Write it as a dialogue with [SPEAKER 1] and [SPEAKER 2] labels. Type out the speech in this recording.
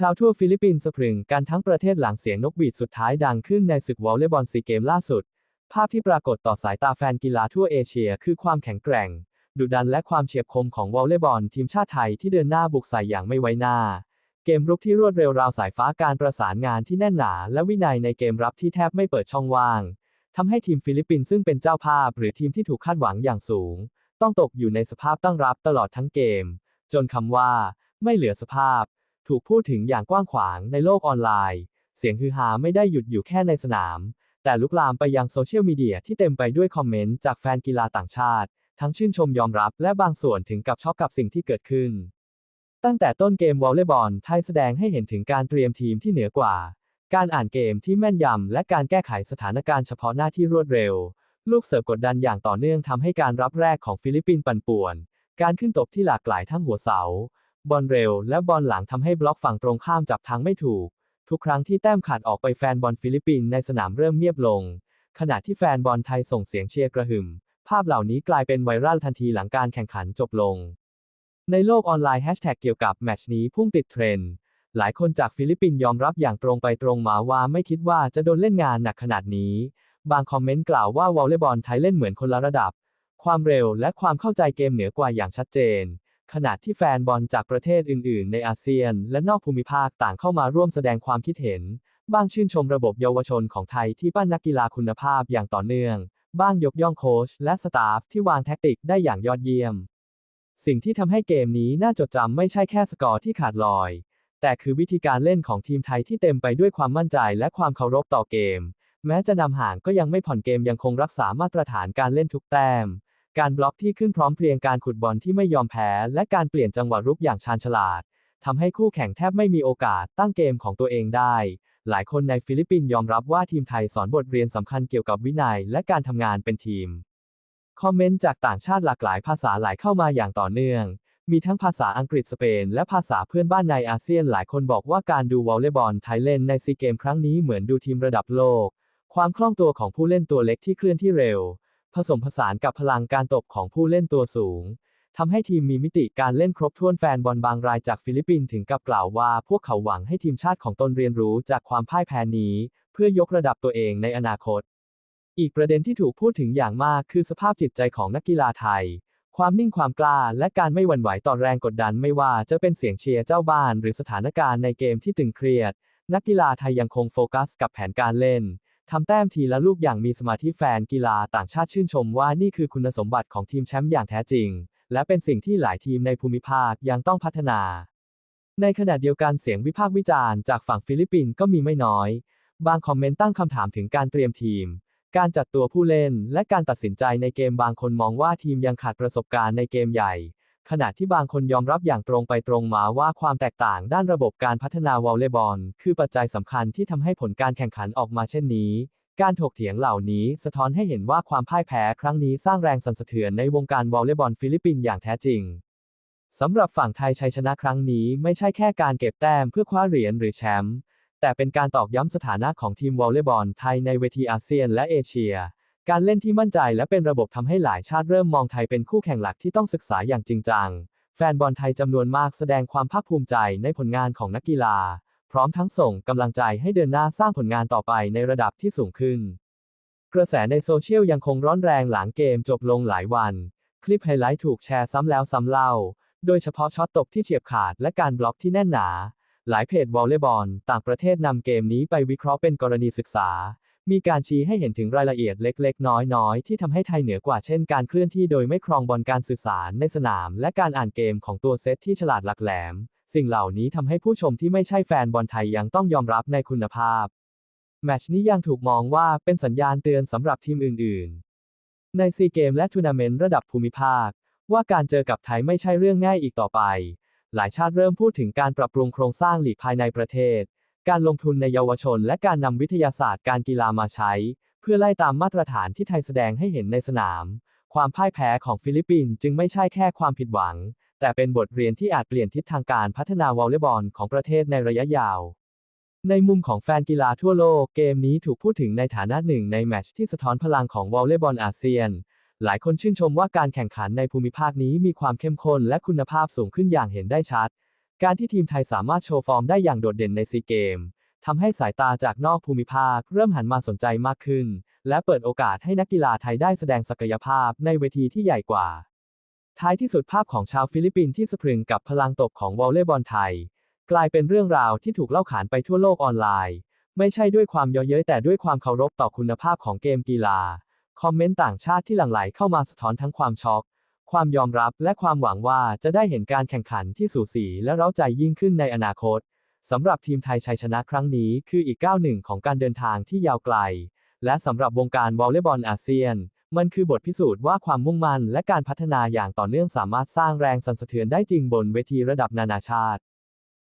[SPEAKER 1] ชาวทั่วฟิลิปปินส์สะพรึงกันทั้งประเทศหลังเสียงนกหวีดสุดท้ายดังขึ้นในศึกวอลเลย์บอลซีเกมล่าสุด ภาพที่ปรากฏต่อสายตาแฟนกีฬาทั่วเอเชียคือความแข็งแกร่ง ดุดันและความเฉียบคมของวอลเลย์บอลทีมชาติไทยที่เดินหน้าบุกใส่อย่างไม่ไว้หน้า เกมรุกที่รวดเร็วราวสายฟ้าการประสานงานที่แน่นหนา และวินัยในเกมรับที่แทบไม่เปิดช่องว่างทำให้ทีมฟิลิปปินส์ซึ่งเป็นเจ้าภาพ หรือทีมที่ถูกคาดหวังอย่างสูง ต้องตกอยู่ในสภาพตั้งรับตลอดทั้งเกม จนคำว่า ไม่เหลือสภาพ ถูกพูดถึงอย่างกว้างขวางในโลกออนไลน์ เสียงฮือฮาไม่ได้หยุดอยู่แค่ในสนาม แต่ลุกลามไปยังโซเชียลมีเดียที่เต็มไปด้วยคอมเมนต์จากแฟนกีฬาต่างชาติ ทั้งชื่นชมยอมรับและบางส่วนถึงกับช็อกกับสิ่งที่เกิดขึ้น ตั้งแต่ต้นเกมวอลเลย์บอลไทยแสดงให้เห็นถึงการเตรียมทีมที่เหนือกว่า การอ่านเกมที่แม่นยำและการแก้ไขสถานการณ์เฉพาะหน้าที่รวดเร็ว ลูกเสิร์ฟกดดันอย่างต่อเนื่องทำให้การรับแรกของฟิลิปปินส์ปั่นป่วน การขึ้นตบที่หลากหลายทั้งหัวเสา บอลเร็ว และบอลหลังทำให้บล็อกฝั่งตรงข้ามจับทางไม่ถูก ทุกครั้งที่แต้มขาดออกไปแฟนบอลฟิลิปปินส์ในสนามเริ่มเงียบลง ขณะที่แฟนบอลไทยส่งเสียงเชียร์กระหึ่ม ภาพเหล่านี้กลายเป็นไวรัลทันทีหลังการแข่งขันจบลง ในโลกออนไลน์แฮชแท็กเกี่ยวกับแมตช์นี้พุ่งติดเทรนด์หลายคนจากฟิลิปปินส์ยอมรับอย่างตรงไปตรงมาว่าไม่คิดว่าจะโดนเล่นงานหนักขนาดนี้ บางคอมเมนต์กล่าวว่าวอลเลย์บอลไทยเล่นเหมือนคนละระดับ ความเร็วและความเข้าใจเกมเหนือกว่าอย่างชัดเจน ขณะที่แฟนบอลจากประเทศอื่น ๆ ในอาเซียน และนอกภูมิภาคต่างเข้ามาร่วมแสดงความคิดเห็น บ้างชื่นชมระบบเยาวชนของไทยที่ปั้นนักกีฬาคุณภาพอย่างต่อเนื่อง บ้างยกย่องโค้ชและสตาฟที่วางแท็กติกได้อย่างยอดเยี่ยม สิ่งที่ทำให้เกมนี้น่าจดจำไม่ใช่แค่สกอร์ที่ขาดลอย แต่คือวิธีการเล่นของทีมไทยที่เต็มไปด้วยความมั่นใจและความเคารพต่อเกม แม้จะนำห่างก็ยังไม่ผ่อนเกมยังคงรักษามาตรฐานการเล่นทุกแต้ม การบล็อกที่ขึ้นพร้อมเพรียงการขุดบอลที่ไม่ยอมแพ้ และการเปลี่ยนจังหวะรุกอย่างชาญฉลาดทำให้คู่แข่งแทบไม่มีโอกาสตั้งเกมของตัวเองได้ หลายคนในฟิลิปปินส์ยอมรับว่าทีมไทยสอนบทเรียนสำคัญเกี่ยวกับวินัยและการทำงานเป็นทีม คอมเมนต์จากต่างชาติหลากหลายภาษาไหลเข้ามาอย่างต่อเนื่อง มีทั้งภาษาอังกฤษสเปน และภาษาเพื่อนบ้านในอาเซียนหลายคนบอกว่าการดูวอลเลย์บอลไทยเล่นในซีเกมครั้งนี้เหมือนดูทีมระดับโลก ความคล่องตัวของผู้เล่นตัวเล็กที่เคลื่อนที่เร็ว ผสมผสานกับพลังการตบของผู้เล่นตัวสูงทำให้ทีมมีมิติการเล่นครบถ้วนแฟนบอลบางรายจากฟิลิปปินส์ถึงกับกล่าวว่า พวกเขาหวังให้ทีมชาติของตนเรียนรู้จากความพ่ายแพ้นี้ เพื่อยกระดับตัวเองในอนาคต อีกประเด็นที่ถูกพูดถึงอย่างมากคือสภาพจิตใจของนักกีฬาไทย ความนิ่งความกล้าและการไม่หวั่นไหวต่อแรงกดดันไม่ว่าจะเป็นเสียงเชียร์เจ้าบ้าน หรือสถานการณ์ในเกมที่ตึงเครียด นักกีฬาไทยยังคงโฟกัสกับแผนการเล่น ทำแต้มทีละลูกอย่างมีสมาธิแฟนกีฬาต่างชาติชื่นชมว่านี่คือคุณสมบัติของทีมแชมป์อย่างแท้จริง และเป็นสิ่งที่หลายทีมในภูมิภาคยังต้องพัฒนา ในขณะเดียวกันเสียงวิพากษ์วิจารณ์จากฝั่งฟิลิปปินส์ก็มีไม่น้อย บางคอมเมนต์ตั้งคำถามถึงการเตรียมทีม การจัดตัวผู้เล่น และการตัดสินใจในเกมบางคนมองว่าทีมยังขาดประสบการณ์ในเกมใหญ่ ขณะที่บางคนยอมรับอย่างตรงไปตรงมาว่าความแตกต่างด้านระบบการพัฒนาวอลเลย์บอล คือปัจจัยสำคัญที่ทำให้ผลการแข่งขันออกมาเช่นนี้ การถกเถียงเหล่านี้สะท้อนให้เห็นว่าความพ่ายแพ้ครั้งนี้สร้างแรงสั่นสะเทือนในวงการวอลเลย์บอลฟิลิปปินส์อย่างแท้จริงสำหรับฝั่งไทยชัยชนะครั้งนี้ไม่ใช่แค่การเก็บแต้มเพื่อคว้าเหรียญหรือแชมป์แต่เป็นการตอกย้ำสถานะของทีมวอลเลย์บอลไทยในเวทีอาเซียนและเอเชีย การเล่นที่มั่นใจและเป็นระบบทำให้หลายชาติเริ่มมองไทยเป็นคู่แข่งหลักที่ต้องศึกษาอย่างจริงจัง แฟนบอลไทยจำนวนมากแสดงความภาคภูมิใจในผลงานของนักกีฬา พร้อมทั้งส่งกำลังใจให้เดินหน้าสร้างผลงานต่อไปในระดับที่สูงขึ้น กระแสในโซเชียลยังคงร้อนแรงหลังเกมจบลงหลายวัน คลิปไฮไลท์ถูกแชร์ซ้ำแล้วซ้ำเล่า โดยเฉพาะช็อตตบที่เฉียบขาดและการบล็อกที่แน่นหนา หลายเพจวอลเลย์บอล ต่างประเทศนำเกมนี้ไปวิเคราะห์เป็นกรณีศึกษา มีการชี้ให้เห็นถึงรายละเอียดเล็กๆ น้อยๆ ที่ทำให้ไทยเหนือกว่าเช่นการเคลื่อนที่โดยไม่ครองบอลการสื่อสารในสนาม และการอ่านเกมของตัวเซตที่ฉลาดหลักแหลม สิ่งเหล่านี้ทำให้ผู้ชมที่ไม่ใช่แฟนบอลไทยยังต้องยอมรับในคุณภาพ แมชนี้ยังถูกมองว่าเป็นสัญญาณเตือนสำหรับทีมอื่น ๆ ในซีเกมและทัวร์นาเมนต์ระดับภูมิภาค ว่าการเจอกับไทยไม่ใช่เรื่องง่ายอีกต่อไป หลายชาติเริ่มพูดถึงการปรับปรุงโครงสร้างหลีกภายในประเทศ การลงทุนในเยาวชน และการนำวิทยาศาสตร์การกีฬามาใช้ เพื่อไล่ตามมาตรฐานที่ไทยแสดงให้เห็นในสนาม ความพ่ายแพ้ของฟิลิปปินส์จึงไม่ใช่แค่ความผิดหวัง แต่เป็นบทเรียนที่อาจเปลี่ยนทิศทางการพัฒนาวอลเลย์บอลของประเทศในระยะยาว ในมุมของแฟนกีฬาทั่วโลกเกมนี้ถูกพูดถึงในฐานะหนึ่งในแมตช์ที่สะท้อนพลังของวอลเลย์บอลอาเซียน หลายคนชื่นชมว่าการแข่งขันในภูมิภาคนี้มีความเข้มข้นและคุณภาพสูงขึ้นอย่างเห็นได้ชัด การที่ทีมไทยสามารถโชว์ฟอร์มได้อย่างโดดเด่นในซีเกมทำให้สายตาจากนอกภูมิภาค เริ่มหันมาสนใจมากขึ้น และเปิดโอกาสให้นักกีฬาไทยได้แสดงศักยภาพในเวทีที่ใหญ่กว่า ท้ายที่สุดภาพของชาวฟิลิปปินส์ที่สะพรึงกับพลังตบของวอลเลย์บอลไทย กลายเป็นเรื่องราวที่ถูกเล่าขานไปทั่วโลกออนไลน์ ไม่ใช่ด้วยความเยาะเย้ยแต่ด้วยความเคารพต่อคุณภาพของเกมกีฬา คอมเมนต์ต่างชาติที่หลั่งไหลเข้ามาสะท้อนทั้งความช็อก ความยอมรับและความหวังว่าจะได้เห็นการแข่งขันที่สูสีและเร้าใจยิ่งขึ้นในอนาคตสำหรับทีมไทยชัยชนะครั้งนี้คืออีกก้าวหนึ่งของการเดินทางที่ยาวไกล และสำหรับวงการวอลเลย์บอลอาเซียน มันคือบทพิสูจน์ว่าความมุ่งมั่นและการพัฒนาอย่างต่อเนื่องสามารถสร้างแรงสั่นสะเทือนได้จริงบนเวทีระดับนานาชาติ